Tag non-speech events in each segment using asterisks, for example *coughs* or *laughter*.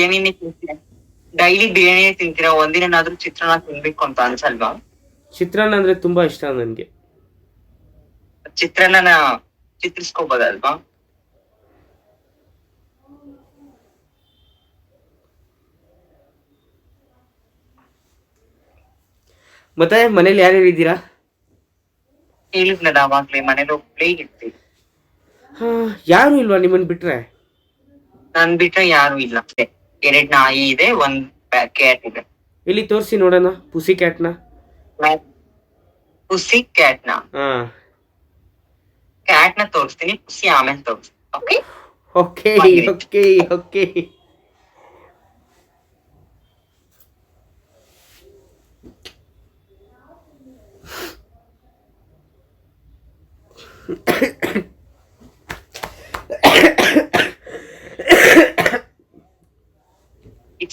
ಬಿರಿಯಾನಿನೇ ತಿಂತೀರಾ? ಡೈಲಿ ಬಿರಿಯಾನಿನೇ ತಿಂತೀರಾ? ಒಂದಿನಾದ್ರೂ ಚಿತ್ರಾನ್ನ ತಿನ್ಬೇಕು ಅಂತ ಅನ್ಸಲ್ವಾ? ಚಿತ್ರಾನ್ನ ಅಂದ್ರೆ ತುಂಬಾ ಇಷ್ಟ ನನ್ಗೆ. ಚಿತ್ರಾನ್ನ ಚಿತ್ರಿಸ್ಕೋಬೋದಲ್ವಾ? ಮತ್ತೆ ಮನೇಲಿ ಯಾರ್ಯಾರು ಇದ್ದೀರಾ ಹೇಳಿದ್ನಲ್ಲ ಅವಾಗ್ಲೇ ಮನೇಲಿ ಒಬ್ಳೇ ಇರ್ತೀವಿ ಹಾಂ ಯಾರು ಇಲ್ವಾ ನಿಮ್ಮನ್ ಬಿಟ್ರೆ? ನನ್ ಬಿಟ್ರೆ ಯಾರು ಇಲ್ಲ. ಎರಡ್ ನಾಯಿ ಇದೆ ಒಂದ್ ಕ್ಯಾಟ್ ಇದೆ. ಇಲ್ಲಿ ತೋರಿಸಿ ನೋಡೋಣ ಪುಸಿ ಕ್ಯಾಟ್ನ ಪುಸಿ ಕ್ಯಾಟ್ನ? ಹಾಂ. ಕ್ಯಾಟ್ನ ತೋರಿಸ್ತೀನಿ ಪುಸಿ ಆಮೇಲೆ ತೋರಿಸ್ತೀನಿ okay okay okay okay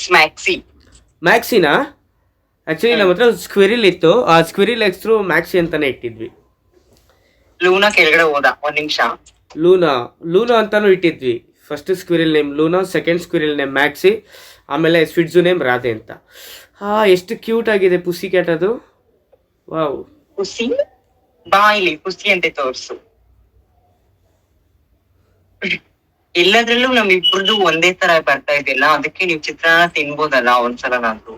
it's Maxi ಮ್ಯಾಕ್ಸಿನಾ actually ನಮ್ಮ ಹತ್ರ ಸ್ಕ್ವಿರಿಲ್ ಇತ್ತು. ಆ ಸ್ಕ್ವಿರಿಲ್ ಹೆಸರು ಮ್ಯಾಕ್ಸಿ ಅಂತಾನೆ ಇಟ್ಟಿದ್ವಿ. ಲೂನಾ ಕೆಳಗಡೆ ಹೋದ ಒಂದ್ ನಿಮಿಷ. ಲೂನಾ ಲೂನಾ ಅಂತಾನು ಇಟ್ಟಿದ್ವಿ. First squirrel name Luna second squirrel name Maxi ಆಮೇಲೆ ಸ್ವಿಟ್ಜು ನೇಮ್ ರಾಧೆ ಅಂತ. ಹಾ ಎಷ್ಟು ಕ್ಯೂಟ್ ಆಗಿದೆ ಪುಸಿ ಕ್ಯಾಟ್ ಅದು. ವಾವ್ ಪುಸಿ ಬಾಯಿಲಿ ಪುಸಿ ಅಂತ ತೋರ್ಸು. ಎಲ್ಲದ್ರಲ್ಲೂ ನಮ್ ಇಬ್ರದ್ದು ಒಂದೇ ತರ ಬರ್ತಾ ಇದೆಯಲ್ಲ ಅದಕ್ಕೆ ನೀವು ಚಿತ್ರಾನ್ನ ತಿನ್ಬೋದಲ್ಲ ಒಂದ್ಸಲ ನಾನು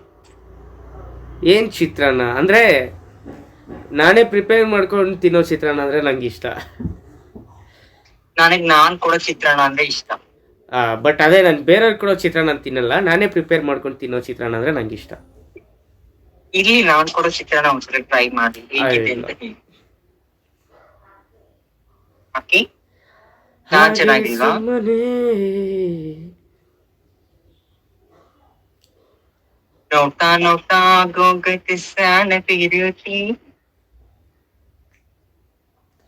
ಏನ್ ಚಿತ್ರಾನ್ನ? ಅಂದ್ರೆ ನಾನೇ ಪ್ರಿಪೇರ್ ಮಾಡ್ಕೊಂಡು ತಿನ್ನೋ ಚಿತ್ರಾನ್ನ ಅಂದ್ರೆ ನಂಗೆ ಇಷ್ಟ. ನನಗೆ ನಾನ್ ಕೊಡೋ ಚಿತ್ರಾನ್ನ ಅಂದ್ರೆ ಇಷ್ಟ. ಬಟ್ ಅದೇ ನಾನು ಬೇರೆಯವ್ರು ಕೊಡೋ ಚಿತ್ರಾನ್ನ ತಿನ್ನಲ್ಲ. ನಾನೇ ಪ್ರಿಪೇರ್ ಮಾಡ್ಕೊಂಡು ತಿನ್ನೋ ಚಿತ್ರಾನ್ನ ಅಂದ್ರೆ ನಂಗೆ ಇಷ್ಟ. ಇಲ್ಲಿ ನಾನ್ ಕೊಡೋ ಚಿತ್ರಾನ್ನ ಒಂದ್ಸಲ ಟ್ರೈ ಮಾಡಿ. ಹೇಗಿದೆ ಅಂತ ಹೇಳಿ. ನಾನ್ ಚೆನ್ನಾಗಿಲ್ವಾ ನೋಡ್ತಾ ನೋಡ್ತಾ ಆಗೋಗೈತೆ ಸ್ನಾನ ತಿರುಚಿ.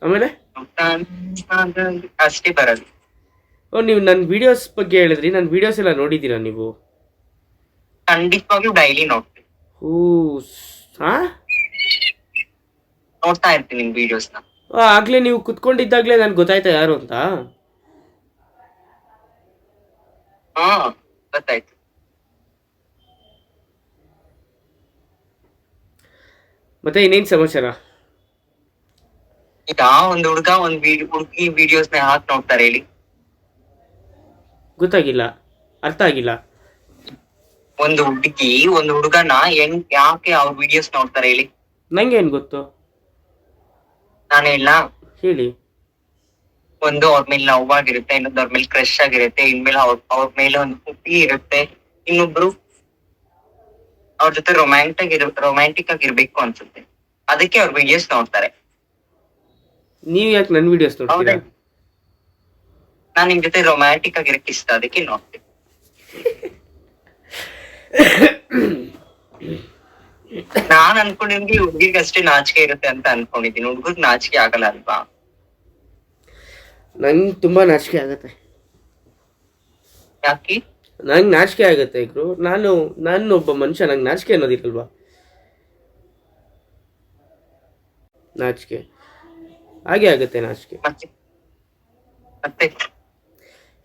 ಆಮೇಲೆ? ಅಷ್ಟೇ ಬರೋದು. ಓ ನೀವು ನನ್ನ ವಿಡಿಯೋಸ್ ಬಗ್ಗೆ ಹೇಳಿದ್ರಿ. ನನ್ನ ವಿಡಿಯೋಸ್ ಎಲ್ಲ ನೋಡಿದ್ದೀರಾ ನೀವು? ಖಂಡಿತವಾಗ್ಲೂ ಡೈಲಿ ನೋಡ್ತೀನಿ. ಹೂ ಹಾ ನೋಡ್ತಾ ಇರ್ತೀನಿ ನಿಮ್ಮ ವಿಡಿಯೋಸ್ನ. ಆಗ್ಲೇ ನೀವು ಕುತ್ಕೊಂಡಿದ್ದಾಗಲೇ ನನ್ಗೆ ಗೊತ್ತಾಯ್ತಾ ಯಾರು ಅಂತ? ಹಾ ಗೊತ್ತಾಯ್ತು. ಮತ್ತೆ ಇನ್ನೇನ್ ಸಮಾಚಾರ? ಈಗ ಒಂದು ಹುಡುಗ ಒಂದ್ ಹುಡುಗಿ ವಿಡಿಯೋಸ್ನ ಹಾಕ್ ನೋಡ್ತಾರೆ ಹೇಳಿ. ಗೊತ್ತಾಗಿಲ್ಲ ಅರ್ಥ ಆಗಿಲ್ಲ. ಒಂದು ಹುಡುಗಿ ಒಂದು ಹುಡುಗನ ಹೆಂಗ್ ಯಾಕೆ ಅವ್ರ ವಿಡಿಯೋಸ್ ನೋಡ್ತಾರೆ ಹೇಳಿ. ನಂಗೆ ಏನ್ ಗೊತ್ತು? ನಾನು ಇಲ್ಲ ಹೇಳಿ. ಒಂದು ಅವ್ರ ಮೇಲೆ ಲವ್ ಆಗಿರುತ್ತೆ ಇನ್ನೊಂದು ಅವ್ರ ಮೇಲೆ ಕ್ರಶ್ ಆಗಿರುತ್ತೆ ಇನ್ಮೇಲೆ ಅವ್ರ ಅವ್ರ ಮೇಲೆ ಒಂದು ಹುಟ್ಟಿ ಇರುತ್ತೆ. ಇನ್ನೊಬ್ರು ಅವ್ರ ಜೊತೆ ರೊಮ್ಯಾಂಟಿಕ್ ಇರ ರೊಮ್ಯಾಂಟಿಕ್ ಆಗಿರ್ಬೇಕು ಅನ್ಸುತ್ತೆ. ಅದಕ್ಕೆ ಅವ್ರ ವಿಡಿಯೋಸ್ ನೋಡ್ತಾರೆ. ನೀವ್ ಯಾಕೆ ನನ್ ವಿಡಿಯೋಸ್ ನೋಡ್ತೀರಾ? ಹೌದಾ? ನಾನ್ ನಿಮ್ ಜೊತೆ ರೊಮ್ಯಾಂಟಿಕ್ ಆಗಿರಕ್ಕೆ ಇಷ್ಟ ಅದಕ್ಕೆ ನೋಡ್ತೀನಿ. *coughs* ನಾನ್ ಅನ್ಕೊಂಡಿದ್ವಿ ಹುಡ್ಗಿಗ್ ಅಷ್ಟೇ ನಾಚಿಕೆ ಇರುತ್ತೆ ಅಂತ ಅನ್ಕೊಂಡಿದ್ದೀನಿ. ಹುಡ್ಗಗ್ ನಾಚಿಕೆ ಆಗಲ್ಲ ಅಲ್ವಾ? ನಂಗೆ ತುಂಬಾ ನಾಚಿಕೆ ಆಗತ್ತೆ. ಯಾಕೆ? ನಂಗೆ ನಾಚಿಕೆ ಆಗತ್ತೆ ಇಬ್ರು. ನಾನು ನಾನು ಒಬ್ಬ ಮನುಷ್ಯ ನಂಗೆ ನಾಚಿಕೆ ಅನ್ನೋದಿರಲ್ವಾ ನಾಚಿಕೆ. ಹಾಗೆ ಆಗತ್ತೆ ನಾಚಿಕೆ. ಮತ್ತೆ? ಮತ್ತೆ?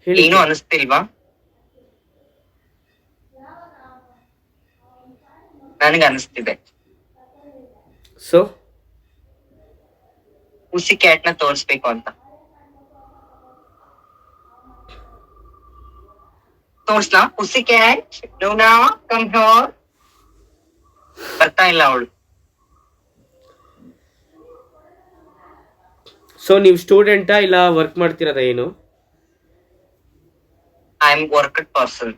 ಹೇಳಿ. ಏನು ಅನಿಸ್ತಿಲ್ವಾ? ನನಗೆ ಅನಿಸ್ತಿದೆ. ಸೊ ಹುಸಿ ಕ್ಯಾಟ್ನ ತೋರಿಸ್ಬೇಕು ಅಂತ. ತೋರ್ಸ್ಲಾ? ಹುಸಿ ಕ್ಯಾಟ್ ಡೋನಾ ಕಮ್ ಹಿಯರ್ ಬರ್ತಾ ಇಲ್ಲ ಅವಳು. ಸೊ ನೀವು ಸ್ಟೂಡೆಂಟಾ ಇಲ್ಲ ವರ್ಕ್ ಮಾಡ್ತಿರೋದ ಏನು? I am work person